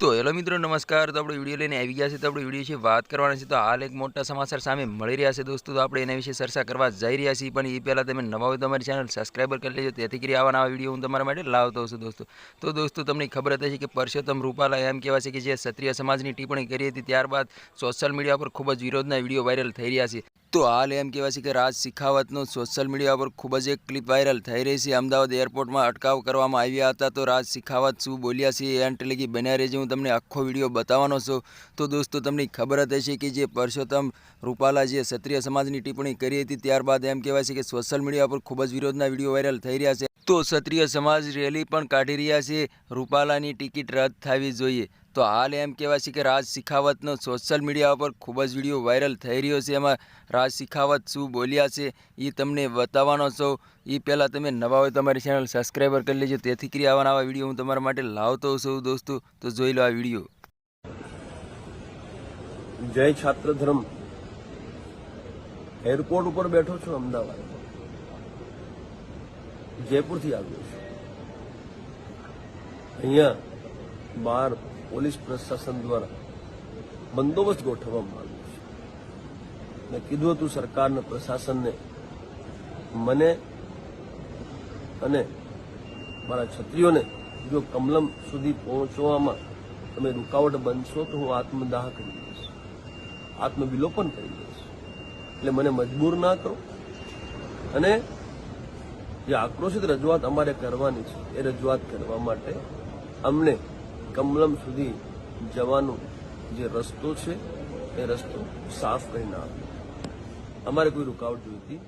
તો હેલો મિત્રો, નમસ્કાર. તો આપણે વીડિયો લઈને આવી ગયા છે તો આપણે વીડિયો વિશે વાત કરવાના છે. તો હાલ એક મોટા સમાચાર સામે મળી રહ્યા છે દોસ્તો. તો આપણે એના વિશે ચર્ચા કરવા જઈ રહ્યા છીએ. પણ એ પહેલાં તમે નવા હોય તો ચેનલ સબસ્ક્રાઈબર કરી લેજો. તેથી કરી આવા નવા વીડિયો હું તમારા માટે લાવતો છું દોસ્તો. તો દોસ્તો, તમને ખબર જ હશે કે પરસોત્તમ રૂપાલા એમ કહેવાય છે કે જે ક્ષત્રિય સમાજની ટિપ્પણી કરી હતી. ત્યારબાદ સોશિયલ મીડિયા પર ખૂબ જ વિરોધના વીડિયો વાયરલ થઈ રહ્યા છે. તો હાલ એમ કહેવાય છે કે રાજ શિખાવતનો સોશિયલ મીડિયા પર ખૂબ જ એક ક્લિપ વાયરલ થઈ રહી છે. અમદાવાદ એરપોર્ટમાં અટકાવ કરવામાં આવ્યા હતા તો રાજ શિખાવત શું બોલ્યા છે એ એન્ડ કે બન્યા રહેજે. હું તમને આખો વીડિયો બતાવવાનો છું. તો દોસ્તો, તમને ખબર જ હશે કે જે પરસોત્તમ રૂપાલા જે ક્ષત્રિય સમાજની ટિપ્પણી કરી હતી ત્યારબાદ એમ કહેવાય છે કે સોશિયલ મીડિયા પર ખૂબ જ વિરોધના વીડિયો વાયરલ થઈ રહ્યા છે. તો ક્ષત્રિય સમાજ રેલી પણ કાઢી રહ્યા છે. રૂપાલાની ટિકિટ રદ થવી જોઈએ. તો હાલ એમ કહેવાય છે કે રાજ શિખાવતનો સોશિયલ મીડિયા પર ખૂબ જ વીડિયો વાયરલ થઈ રહ્યો છે. એમાં રાજ શિખાવત શું બોલ્યા છે એ તમને બતાવવાનો છો. એ પહેલાં તમે નવા હોય તમારી ચેનલ સબસ્ક્રાઈબર કરી લેજો. તેથી કરી આવા નવા વીડિયો હું તમારા માટે લાવતો છું દોસ્તો. તો જોઈ લો આ વીડિયો જય છાત્ર ધર્મ. એરપોર્ટ ઉપર બેઠો છું અમદાવાદ. જયપુરથી આવ્યો છું. અહીંયા બહાર પોલીસ પ્રશાસન દ્વારા બંદોબસ્ત ગોઠવવામાં આવ્યો છે. મેં કીધું હતું સરકારને, પ્રશાસનને, મને અને મારા છત્રીઓને જો કમલમ સુધી પહોંચવામાં તમે રૂકાવટ બનશો તો હું આત્મદાહ કરી દઈશ. આત્મવિલોપન કરી દઈશ. એટલે મને મજબૂર ના કરો. અને જે આક્રોશિત રજૂઆત અમારે કરવાની છે, એ રજૂઆત કરવા માટે અમને કમલમ સુધી જવાનો જે રસ્તો છે, એ રસ્તો સાફ કરીને આપ્યો અમારે કોઈ રૂકાવટ જોઈતી